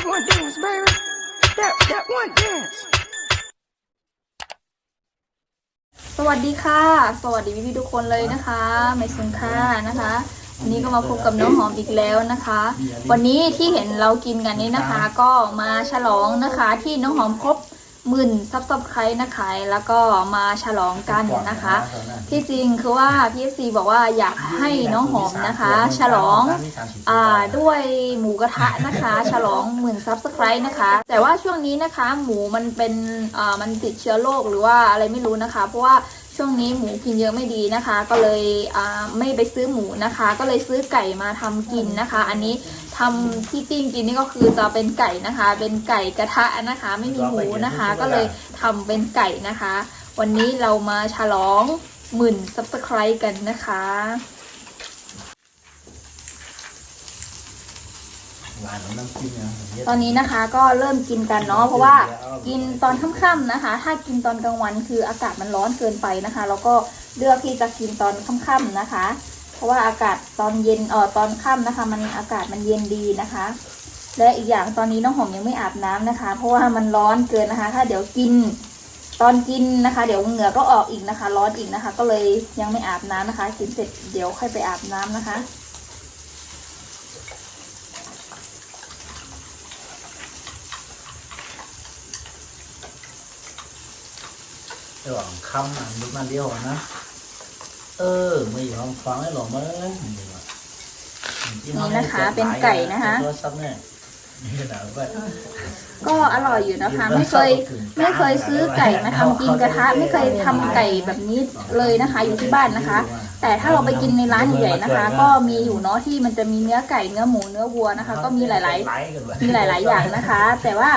That one dance, baby. That that one dance. สวัสดีค่ะ สวัสดีพี่ๆทุกคนเลยนะคะไม่สุนค่านะคะวันนี้ก็มาพบกับน้องหอมอีกแล้วนะคะ วันนี้ที่เห็นเรากินกันนี้นะคะ ก็มาฉลองนะคะที่น้องหอมครบ หมื่นซับสไครต์นะคะ แล้วก็มาฉลองกันนะคะ ที่จริงคือว่าพี่ซีบอกว่าอยากให้น้องหอมนะคะ ฉลองอ่าด้วยหมูกระทะนะคะ ฉลองหมื่นซับสไครต์นะคะ แต่ว่าช่วงนี้นะคะ หมูมันเป็นอ่ามันติดเชื้อโรคหรือว่าอะไรไม่รู้นะคะ เพราะว่าช่วงนี้หมูกินเยอะไม่ดีนะคะ ก็เลยอ่าไม่ไปซื้อหมูนะคะ ก็เลยซื้อไก่มาทำกินนะคะ อันนี้ ทำที่ปิ้งกินนี่ก็คือจะเป็นไก่นะคะ เป็นไก่กระทะนะคะ ไม่มีหมูนะคะ ก็เลยทำเป็นไก่นะคะ วันนี้เรามาฉลองหมื่นซับสไครต์กันนะคะตอนนี้นะคะก็เริ่มกินกันเนาะเพราะว่ากินตอนค่ำๆนะคะ ถ้ากินตอนกลางวันคืออากาศมันร้อนเกินไปนะคะ แล้วก็เลือกที่จะกินตอนค่ำๆนะคะเพ ราะว่าอากาศตอนเย็นเออตอนค่ำนะคะ มันอากาศมันเย็นดีนะคะ และอีกอย่างตอนนี้น้องหอมยังไม่อาบน้ำนะคะ เพราะว่ามันร้อนเกินนะคะ ถ้าเดี๋ยวกินตอนกินนะคะ เดี๋ยวเหงื่อก็ออกอีกนะคะ ร้อนอีกนะคะ ก็เลยยังไม่อาบน้ำนะคะ กินเสร็จเดี๋ยวค่อยไปอาบน้ำนะคะระหว่างคำอ่านดูมาเดียวนะ เออ ไม่ยอมฟังให้หรอกมั้งนี่นะคะเป็นไก่นะคะโทรศัพท์เนี่ยนี่นะว่าก็อร่อยอยู่นะคะ ไม่เคยไม่เคยซื้อไก่มาทำกินกระทะ ไม่เคยทำไก่แบบนี้เลยนะคะ อยู่ที่บ้านนะคะ แต่ถ้าเราไปกินในร้านใหญ่ๆนะคะ ก็มีอยู่เนาะที่มันจะมีเนื้อไก่เนื้อหมูเนื้อวัวนะคะ ก็มีหลาย ๆ มีหลาย ๆ อย่างนะคะ แต่ว่า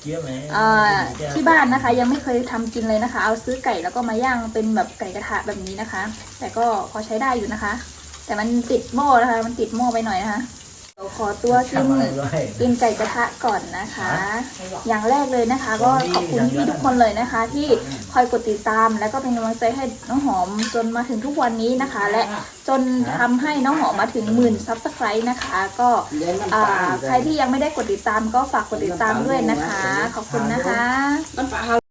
เกี้ยวไหมเอ่อที่บ้านนะคะ ยังไม่เคยทำกินเลยนะคะ เอาซื้อไก่แล้วก็มาย่างเป็นแบบไก่กระทะแบบนี้นะคะ แต่ก็พอใช้ได้อยู่นะคะ แต่มันติดหม้อนะคะ มันติดหม้อไปหน่อยนะคะ เดี๋ยวขอตัวกินทำอะไรด้วยกินไก่กระทะก่อนนะคะ อย่างแรกเลยนะคะ ก็ขอบคุณพี่ทุกคนเลยนะคะ ที่คอยกดติดตาม แล้วก็เป็นกำลังใจให้น้องหอมจนมาถึงทุกวันนี้นะคะ และจนทำให้น้องหอมมาถึงหมื่นซับสไครต์นะคะ ก็อ่าใครที่ยังไม่ได้กดติดตามก็ฝากกดติดตามด้วยนะคะ ขอบคุณนะคะกิน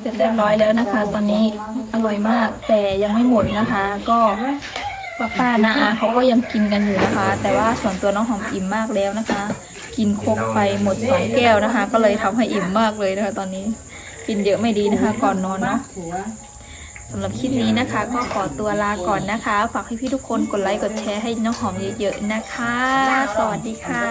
เสร็จเรียบร้อยแล้วนะคะ ตอนนี้อร่อยมาก แต่ยังไม่หมดนะคะ ก็ป้าป้านะอาเขาก็ยังกินกันอยู่นะคะ แต่ว่าส่วนตัวน้องหอมอิ่มมากแล้วนะคะ กินครบไปหมดสองแก้วนะคะ ก็เลยทำให้อิ่มมากเลยนะคะ ตอนนี้กินเยอะไม่ดีนะคะ ก่อนนอนเนาะสำหรับคลิปนี้นะคะ ก็ขอตัวลาก่อนนะคะ ฝากให้พี่ทุกคนกดไลค์กดแชร์ให้น้องหอมเยอะๆนะคะ สวัสดีค่ะ